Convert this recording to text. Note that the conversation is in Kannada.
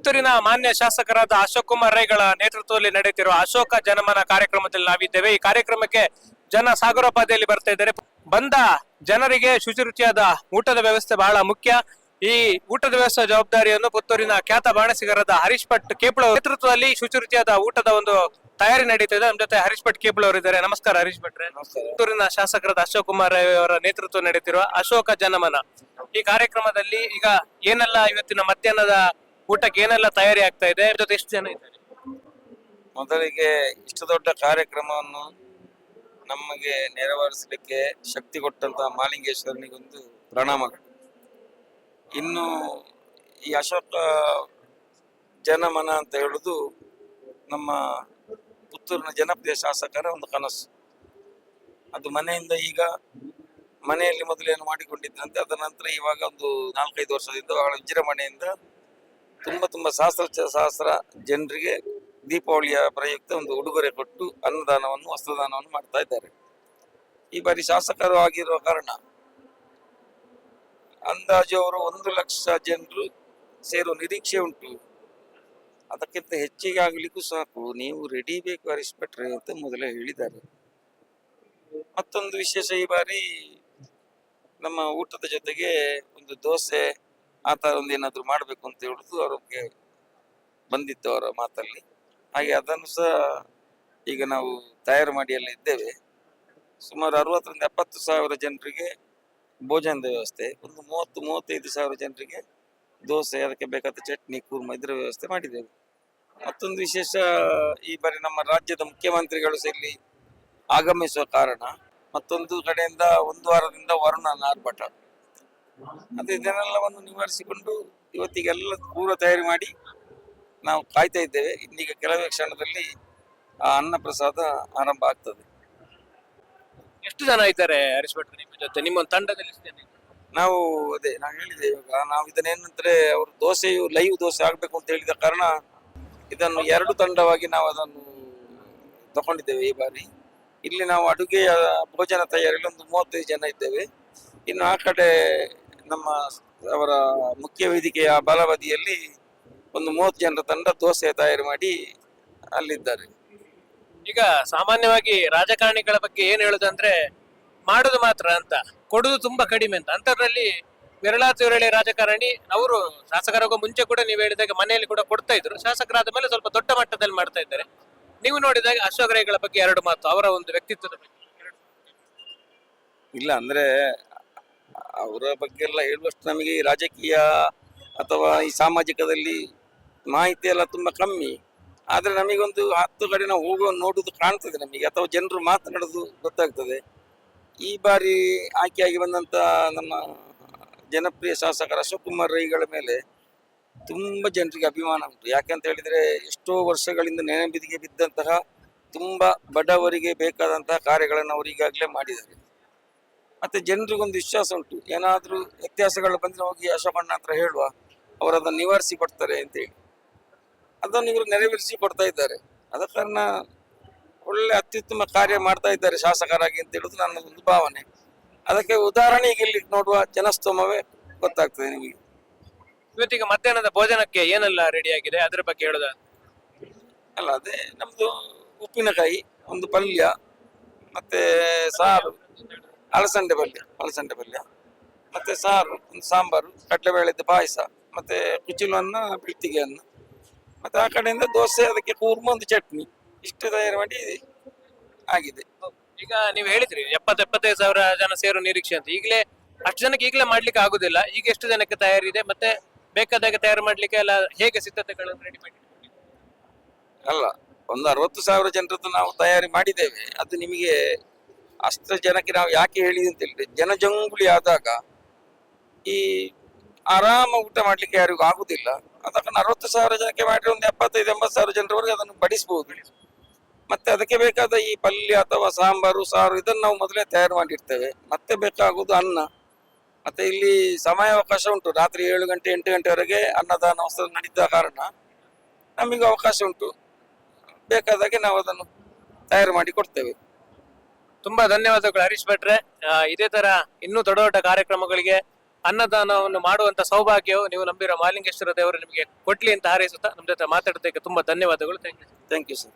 ಪುತ್ತೂರಿನ ಮಾನ್ಯ ಶಾಸಕರಾದ ಅಶೋಕ್ ಕುಮಾರ್ ರೈಗಳ ನೇತೃತ್ವದಲ್ಲಿ ನಡೆಯುತ್ತಿರುವ ಅಶೋಕ ಜನಮನ ಕಾರ್ಯಕ್ರಮದಲ್ಲಿ ನಾವಿದ್ದೇವೆ. ಈ ಕಾರ್ಯಕ್ರಮಕ್ಕೆ ಜನ ಸಾಗರೋಪಾದಿಯಲ್ಲಿ ಬರ್ತಾ ಇದ್ದಾರೆ. ಬಂದ ಜನರಿಗೆ ಶುಚಿರುಚಿಯಾದ ಊಟದ ವ್ಯವಸ್ಥೆ ಬಹಳ ಮುಖ್ಯ. ಈ ಊಟದ ವ್ಯವಸ್ಥೆ ಜವಾಬ್ದಾರಿಯನ್ನು ಪುತ್ತೂರಿನ ಖ್ಯಾತ ಬಾಣಸಿಗರಾದ ಹರೀಶ್ ಭಟ್ ಕೇಪಳ ನೇತೃತ್ವದಲ್ಲಿ ಶುಚಿರುಚಿಯಾದ ಊಟದ ಒಂದು ತಯಾರಿ ನಡೀತಿದೆ ನಮ್ಮ ಜೊತೆ ಹರೀಶ್ ಭಟ್ ಕೇಪಳ ಅವರು ಇದ್ದಾರೆ. ನಮಸ್ಕಾರ ಹರೀಶ್ ಭಟ್ರೆ ಪುತ್ತೂರಿನ ಶಾಸಕರಾದ ಅಶೋಕ್ ಕುಮಾರ್ ರೈ ಅವರ ನೇತೃತ್ವ ನಡೆಯುತ್ತಿರುವ ಅಶೋಕ ಜನಮನ. ಈ ಕಾರ್ಯಕ್ರಮದಲ್ಲಿ ಈಗ ಏನೆಲ್ಲ ಇವತ್ತಿನ ಮಧ್ಯಾಹ್ನದ ಊಟಕ್ಕೆ ಏನೆಲ್ಲ ತಯಾರಿ ಆಗ್ತಾ ಇದೆ? ಜೊತೆ ಎಷ್ಟು ಜನ ಇದ್ದಾರೆ? ಮೊದಲಿಗೆ ಇಷ್ಟು ದೊಡ್ಡ ಕಾರ್ಯಕ್ರಮವನ್ನು ನಮಗೆ ನೆರವೇರಿಸಲಿಕ್ಕೆ ಶಕ್ತಿ ಕೊಟ್ಟಂತಹ ಮಾಲಿಂಗೇಶ್ವರನಿಗೊಂದು ಪ್ರಣಾಮ. ಇನ್ನು ಈ ಅಶೋಕ ಜನಮನ ಅಂತ ಹೇಳುದು ನಮ್ಮ ಪುತ್ತೂರಿನ ಜನಪ್ರಿಯ ಶಾಸಕರ ಒಂದು ಕನಸು. ಅದು ಮನೆಯಿಂದ ಈಗ ಮನೆಯಲ್ಲಿ ಮೊದಲೇನು ಮಾಡಿಕೊಂಡಿದ್ದಂತೆ ಅದರ ನಂತರ ಇವಾಗ ಒಂದು ನಾಲ್ಕೈದು ವರ್ಷದಿಂದ ಬಹಳ ವಿಜೃಂಭಣೆಯಿಂದ ತುಂಬ ತುಂಬ ಸಹಸ್ರ ಸಹಸ್ರ ಜನರಿಗೆ ದೀಪಾವಳಿಯ ಪ್ರಯುಕ್ತ ಒಂದು ಉಡುಗೊರೆ ಕೊಟ್ಟು ಅನ್ನದಾನವನ್ನು, ವಸ್ತ್ರದಾನವನ್ನು ಮಾಡ್ತಾ ಇದ್ದಾರೆ. ಈ ಬಾರಿ ಶಾಸಕರು ಆಗಿರುವ ಕಾರಣ ಅಂದಾಜು ಅವರು ಒಂದು ಲಕ್ಷ ಜನರು ಸೇರುವ ನಿರೀಕ್ಷೆ ಉಂಟು. ಅದಕ್ಕಿಂತ ಹೆಚ್ಚಿಗೆ ಆಗ್ಲಿಕ್ಕೂ ಸಾಕು. ನೀವು ರೆಡಿ ಬೇಕು ಹರಿಸ್ಬಿಟ್ರೆ ಅಂತ ಮೊದಲೇ ಹೇಳಿದ್ದಾರೆ. ಮತ್ತೊಂದು ವಿಶೇಷ ಈ ಬಾರಿ ನಮ್ಮ ಊಟದ ಜೊತೆಗೆ ಒಂದು ದೋಸೆ ಆ ಥರ ಒಂದು ಏನಾದರೂ ಮಾಡಬೇಕು ಅಂತ ಹೇಳುದು ಅವ್ರಿಗೆ ಬಂದಿತ್ತು ಅವರ ಮಾತಲ್ಲಿ. ಹಾಗೆ ಅದನ್ನು ಸಹ ಈಗ ನಾವು ತಯಾರು ಮಾಡಿ ಎಲ್ಲ ಇದ್ದೇವೆ. ಸುಮಾರು ಅರವತ್ತರಿಂದ ಎಪ್ಪತ್ತು ಸಾವಿರ ಜನರಿಗೆ ಭೋಜನದ ವ್ಯವಸ್ಥೆ, ಒಂದು ಮೂವತ್ತು, ಮೂವತ್ತೈದು ಸಾವಿರ ಜನರಿಗೆ ದೋಸೆ, ಅದಕ್ಕೆ ಬೇಕಾದ ಚಟ್ನಿ, ಕೂರ್ಮ ಇದರ ವ್ಯವಸ್ಥೆ ಮಾಡಿದ್ದೇವೆ. ಮತ್ತೊಂದು ವಿಶೇಷ ಈ ಬಾರಿ ನಮ್ಮ ರಾಜ್ಯದ ಮುಖ್ಯಮಂತ್ರಿಗಳು ಸಹ ಇಲ್ಲಿ ಆಗಮಿಸುವ ಕಾರಣ ಮತ್ತೊಂದು ಕಡೆಯಿಂದ ಒಂದು ವಾರದಿಂದ ವರುಣ ಆರ್ಭಟ. ಅದೇ ಇದನ್ನೆಲ್ಲವನ್ನು ನಿವಾರಿಸಿಕೊಂಡು ಇವತ್ತಿಗೆಲ್ಲ ಪೂರ್ವ ತಯಾರಿ ಮಾಡಿ ನಾವು ಕಾಯ್ತಾ ಇದ್ದೇವೆ. ಇನ್ನೀಗ ಕೆಲವೇ ಕ್ಷಣದಲ್ಲಿ ಆ ಅನ್ನ ಪ್ರಸಾದ ಆರಂಭ ಆಗ್ತದೆ. ಎಷ್ಟು ಜನ ಇದ್ದಾರೆ ಹರೀಶ್ ಭಟ್ರು ನಿಮ್ಮ ಜೊತೆ? ನಿಮ್ಮ ಒಂದು ತಂಡದಲ್ಲಿ ಎಷ್ಟು ಜನ ಇದ್ದಾರೆ? ನಾವು ಅದೇ ನಾವು ಹೇಳಿದೆ ಇವಾಗ ನಾವು ಇದನ್ನೇನಂದ್ರೆ ಅವರು ದೋಸೆಯು ಲೈವ್ ದೋಸೆ ಆಗ್ಬೇಕು ಅಂತ ಹೇಳಿದ ಕಾರಣ ಇದನ್ನು ಎರಡು ತಂಡವಾಗಿ ನಾವು ಅದನ್ನು ತಗೊಂಡಿದ್ದೇವೆ ಈ ಬಾರಿ. ಇಲ್ಲಿ ನಾವು ಅಡುಗೆಯ ಭೋಜನ ತಯಾರಿಯಲ್ಲಿ ಒಂದು ಮೂವತ್ತೈದು ಜನ ಇದ್ದೇವೆ. ಇನ್ನು ಆ ಕಡೆ ನಮ್ಮ ಅವರ ಮುಖ್ಯ ವೇದಿಕೆಯ ಬಲಬದಿಯಲ್ಲಿ ಒಂದು ಮೂವತ್ತು ಜನರ ತಂಡ ದೋಸೆ ತಯಾರು ಮಾಡಿ ಅಲ್ಲಿದ್ದಾರೆ. ಈಗ ಸಾಮಾನ್ಯವಾಗಿ ರಾಜಕಾರಣಿಗಳ ಬಗ್ಗೆ ಏನ್ ಹೇಳುದಂದ್ರೆ ಮಾಡುದು ಮಾತ್ರ ಅಂತ ಕೊಡುದು ತುಂಬಾ ಕಡಿಮೆ ಅಂತ. ಅಂತದ್ರಲ್ಲಿ ವಿರಳಾತಿ ತಿರಳಿ ರಾಜಕಾರಣಿ ಅವರು ಶಾಸಕರಾಗೋ ಮುಂಚೆ ಕೂಡ ನೀವು ಹೇಳಿದಾಗ ಮನೆಯಲ್ಲಿ ಕೂಡ ಕೊಡ್ತಾ ಇದ್ರು. ಶಾಸಕರಾದ ಮೇಲೆ ಸ್ವಲ್ಪ ದೊಡ್ಡ ಮಟ್ಟದಲ್ಲಿ ಮಾಡ್ತಾ ಇದ್ದಾರೆ. ನೀವು ನೋಡಿದಾಗ ಅಶ್ವಗ್ರಹಿಗಳ ಬಗ್ಗೆ ಎರಡು ಮಾತು ಅವರ ಒಂದು ವ್ಯಕ್ತಿತ್ವದ ಬಗ್ಗೆ ಇಲ್ಲ ಅಂದ್ರೆ ಅವರ ಬಗ್ಗೆ ಎಲ್ಲ ಹೇಳುವಷ್ಟು ನಮಗೆ ಈ ರಾಜಕೀಯ ಅಥವಾ ಈ ಸಾಮಾಜಿಕದಲ್ಲಿ ಮಾಹಿತಿ ಎಲ್ಲ ತುಂಬ ಕಮ್ಮಿ. ಆದರೆ ನಮಗೊಂದು ಹತ್ತು ಕಡೆ ನಾವು ಹೋಗುವ ನೋಡುವುದು ಕಾಣ್ತದೆ ನಮಗೆ. ಅಥವಾ ಜನರು ಮಾತನಾಡೋದು ಗೊತ್ತಾಗ್ತದೆ. ಈ ಬಾರಿ ಆಯ್ಕೆಯಾಗಿ ಬಂದಂಥ ನಮ್ಮ ಜನಪ್ರಿಯ ಶಾಸಕರ ಕುಮಾರ್ ರೈಗಳ ಮೇಲೆ ತುಂಬ ಜನರಿಗೆ ಅಭಿಮಾನ ಉಂಟು. ಯಾಕಂತ ಹೇಳಿದರೆ ಎಷ್ಟೋ ವರ್ಷಗಳಿಂದ ನೆನಬಿದಿಗೆ ಬಿದ್ದಂತಹ ತುಂಬ ಬಡವರಿಗೆ ಬೇಕಾದಂತಹ ಕಾರ್ಯಗಳನ್ನು ಅವರು ಈಗಾಗಲೇ ಮಾಡಿದ್ದಾರೆ. ಮತ್ತೆ ಜನರಿಗೊಂದು ವಿಶ್ವಾಸ ಉಂಟು. ಏನಾದರೂ ವ್ಯತ್ಯಾಸಗಳು ಬಂದರೆ ಹೋಗಿ ಯಶಬಣ್ಣ ಹತ್ರ ಹೇಳುವ. ಅವರು ಅದನ್ನು ನಿವಾರಿಸಿ ಕೊಡ್ತಾರೆ ಅಂತೇಳಿ ಅದನ್ನು ಇವರು ನೆರವೇರಿಸಿ ಕೊಡ್ತಾ ಇದ್ದಾರೆ. ಅದ ಕಾರಣ ಒಳ್ಳೆ ಅತ್ಯುತ್ತಮ ಕಾರ್ಯ ಮಾಡ್ತಾ ಇದ್ದಾರೆ ಶಾಸಕರಾಗಿ ಅಂತ ಹೇಳುದು ನನ್ನ ಒಂದು ಭಾವನೆ. ಅದಕ್ಕೆ ಉದಾಹರಣೆ ಈಗ ಇಲ್ಲಿ ನೋಡುವ ಜನಸ್ತೋಮವೇ ಗೊತ್ತಾಗ್ತದೆ ನಿಮಗೆ. ಇವತ್ತಿಗೆ ಮಧ್ಯಾಹ್ನದ ಭೋಜನಕ್ಕೆ ಏನೆಲ್ಲ ರೆಡಿ ಆಗಿದೆ? ಅದ್ರ ಬಗ್ಗೆ ಹೇಳುದ? ಅಲ್ಲ ಅದೇ ನಮ್ದು ಉಪ್ಪಿನಕಾಯಿ ಒಂದು ಪಲ್ಯ ಮತ್ತೆ ಸಾರು. ಅಲಸಂಡೆ ಪಲ್ಯ ಅಲಸಂಡೆ ಪಲ್ಯ. ಮತ್ತೆ ಸಾರು ಒಂದು ಸಾಂಬಾರು ಕಡಲೆಬೇಳೆದ್ದು ಪಾಯಸ ಮತ್ತೆ ಕುಚಿಲು ಅನ್ನ ಬಿಳ್ತಿಗೆ ಅನ್ನ ಮತ್ತೆ ಆ ಕಡೆಯಿಂದ ದೋಸೆ ಅದಕ್ಕೆ ಕೂರ್ಮ ಒಂದು ಚಟ್ನಿ. ಇಷ್ಟು ತಯಾರು ಮಾಡಿ ಆಗಿದೆ. ಈಗ ನೀವು ಹೇಳಿದ್ರಿ ಎಪ್ಪತ್ತು ಎಪ್ಪತ್ತೈದು ಸಾವಿರ ಜನ ಸೇರೋ ನಿರೀಕ್ಷೆ ಅಂತ. ಈಗಲೇ ಅಷ್ಟು ಜನಕ್ಕೆ ಈಗಲೇ ಮಾಡ್ಲಿಕ್ಕೆ ಆಗುದಿಲ್ಲ. ಈಗ ಎಷ್ಟು ಜನಕ್ಕೆ ತಯಾರಿದೆ ಮತ್ತೆ ಬೇಕಾದಾಗ ತಯಾರು ಮಾಡ್ಲಿಕ್ಕೆ ಎಲ್ಲ ಹೇಗೆ ಸಿದ್ಧತೆಗಳನ್ನು ರೆಡಿ ಮಾಡಿ? ಅಲ್ಲ ಒಂದು ಅರವತ್ತು ಸಾವಿರ ಜನರದ್ದು ನಾವು ತಯಾರಿ ಮಾಡಿದ್ದೇವೆ. ಅದು ನಿಮಗೆ ಅಷ್ಟು ಜನಕ್ಕೆ ನಾವು ಯಾಕೆ ಹೇಳಿದೆ ಅಂತ ಹೇಳಿದ್ರೆ ಜನಜಂಗುಳಿ ಆದಾಗ ಈ ಆರಾಮ ಊಟ ಮಾಡ್ಲಿಕ್ಕೆ ಯಾರಿಗೂ ಆಗುದಿಲ್ಲ. ಅದಕ್ಕೆ ಅರವತ್ತು ಸಾವಿರ ಜನಕ್ಕೆ ಮಾಡಿ ಒಂದು ಎಪ್ಪತ್ತೈದು, ಎಂಬತ್ತು ಸಾವಿರ ಜನರವರೆಗೆ ಅದನ್ನು ಬಡಿಸಬಹುದು ಮತ್ತೆ ಅದಕ್ಕೆ ಬೇಕಾದ ಈ ಪಲ್ಯ ಅಥವಾ ಸಾಂಬಾರು, ಸಾರು ಇದನ್ನು ನಾವು ಮೊದಲೇ ತಯಾರು ಮಾಡಿರ್ತೇವೆ. ಮತ್ತೆ ಬೇಕಾಗುವುದು ಅನ್ನ. ಮತ್ತೆ ಇಲ್ಲಿ ಸಮಯಾವಕಾಶ ಉಂಟು. ರಾತ್ರಿ ಏಳು ಗಂಟೆ, ಎಂಟು ಗಂಟೆವರೆಗೆ ಅನ್ನದಾನ ವಸ್ತ್ರ ನಡೀತ ಕಾರಣ ನಮಗೂ ಅವಕಾಶ ಉಂಟು. ಬೇಕಾದಾಗೆ ನಾವು ಅದನ್ನು ತಯಾರು ಮಾಡಿ ಕೊಡ್ತೇವೆ. ತುಂಬಾ ಧನ್ಯವಾದಗಳು ಹರೀಶ್ ಭಟ್ರೆ. ಇದೇ ತರ ಇನ್ನೂ ದೊಡ್ಡ ದೊಡ್ಡ ಕಾರ್ಯಕ್ರಮಗಳಿಗೆ ಅನ್ನದಾನವನ್ನು ಮಾಡುವಂತ ಸೌಭಾಗ್ಯವು ನೀವು ನಂಬಿರೋ ಮಾಲಿಂಗೇಶ್ವರ ದೇವರು ನಿಮಗೆ ಕೊಡ್ಲಿ ಅಂತ ಹಾರೈಸುತ್ತಾ ನಮ್ಮ ಜೊತೆ ಮಾತಾಡೋದಕ್ಕೆ ತುಂಬಾ ಧನ್ಯವಾದಗಳು. Thank you thank you sir